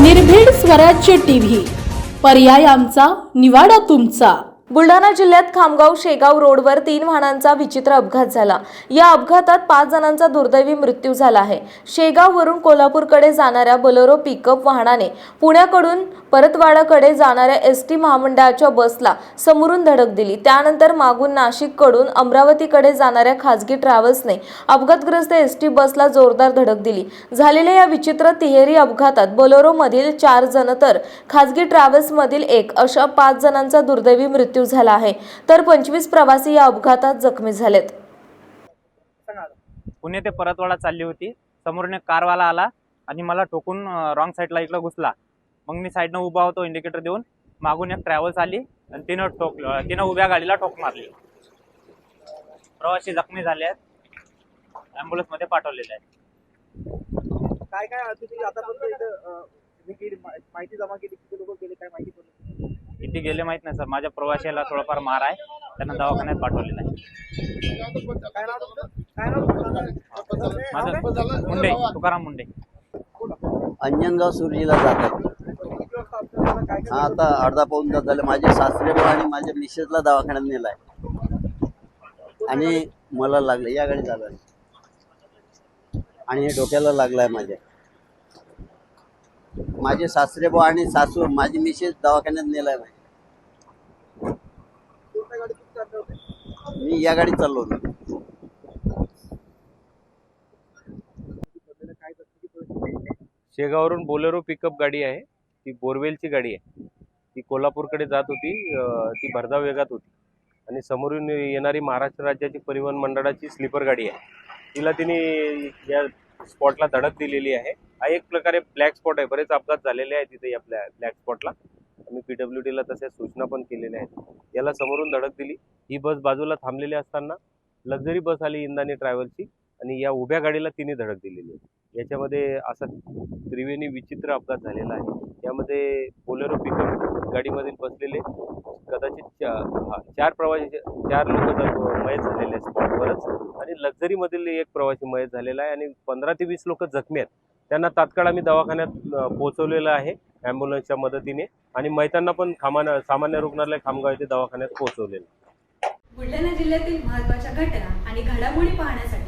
निर्भीड स्वराज्य टीव्ही. पर्याय आमचा निवाडा तुमचा. बुलढाणा जिल्ह्यात खामगाव शेगाव रोडवर तीन वाहनांचा विचित्र अपघात झाला. या अपघातात पाच जणांचा दुर्दैवी मृत्यू झाला आहे. शेगाववरून कोल्हापूरकडे जाणाऱ्या बोलेरो पिकअप वाहनाने पुण्याकडून परतवाडाकडे जाणाऱ्या एस टी महामंडळाच्या बसला समोरून धडक दिली. त्यानंतर मागून नाशिककडून अमरावतीकडे जाणाऱ्या खासगी ट्रॅव्हल्सने अपघातग्रस्त एस टी बसला जोरदार धडक दिली. झालेल्या या विचित्र तिहेरी अपघातात बोलेरोमधील चार जण तर खासगी ट्रॅव्हल्समधील एक अशा पाच जणांचा दुर्दैवी मृत्यू झाला आहे. तर पंचवीस प्रवासी या अपघातात जखमी झालेत. पुणे ते परतवाडा चालली होती. समोरून एक कारवाला आला आणि मला ठोकून रॉंग साईडला इकडं घुसला. मग मी साईडनं उभा होतो इंडिकेटर देऊन. मागून एक ट्रॅव्हल्स आली आणि तिनं ठोक तिनं उभ्या गाडीला ठोक मारली. प्रवासी जखमी झाले आहेत. ॲम्ब्युलन्समध्ये पाठवलेले आहेत. काय काय माहिती जमा केली किती लोक गेले काय माहिती किती गेले माहीत नाही सर. माझ्या प्रवाशाला थोडाफार मार आहे. त्यांना दवाखान्यात पाठवलेलं आहे. काय नाव तुमचं? काय नाव तुमचं? माझं मुंडे तुकाराम मुंडे. अंजनगाव सुरजीला जातात किती वाजता अपघात झाला? काय काय आता अर्धा पाऊन तास झाले. माझे सासरे आणि माझ्या मिसेसला दवाखान्यात नेलाय. आणि मला लागलं या गाडी झालं आणि हे डोक्याला लागलाय माझ्या. माझे सासरे आणि सासू माझी मिसेस दवाखान्यात नेलाय माझ्या. मी या गाडीत चाललो होतो. शेगावरून शेगाववरून बोलेरो पिकअप गाडी आहे. ती बोरवेलची गाडी आहे. ती कोल्हापूरकडे जात होती ती भरधाव वेगात होती. आणि समोरून येणारी महाराष्ट्र राज्याची परिवहन मंडळाची स्लीपर गाडी आहे. तिला तिने या स्पॉटला धडक दिलेली आहे. हा एक प्रकारे ब्लॅक स्पॉट आहे. बरेच अपघात झालेले आहेत तिथे या ब्लॅक स्पॉटला. आम्ही पी डब्ल्यू डीला तशा सूचना पण केलेल्या आहेत. याला समोरून धडक दिली. ही बस बाजूला थांबलेली असताना लक्झरी बस आली इंदानी ट्रॅव्हलची आणि या उभ्या गाडीला तिने धडक दिलेली आहे. याच्यामध्ये असा त्रिवेणी विचित्र अपघात झालेला आहे. यामध्ये बोलेरो पिकअप गाडीमधील बसलेले कदाचित चा- चार प्रवासी चार लोक मयत झालेले आहेत स्पॉटवरच आणि लक्झरीमधील एक प्रवासी मयत झालेला आहे आणि पंधरा ते वीस लोक जखमी आहेत. त्यांना तात्काळ आम्ही दवाखान्यात पोहोचवलेलं आहे ॲम्ब्युलन्सच्या मदतीने आणि मैतांना पण खामान सामान्य रुग्णालय खामगाव येथे दवाखान्यात पोहोचवलेलं बुलढाणा जिल्ह्यातील महत्त्वाच्या घटना आणि घडामोडी पाहण्यासाठी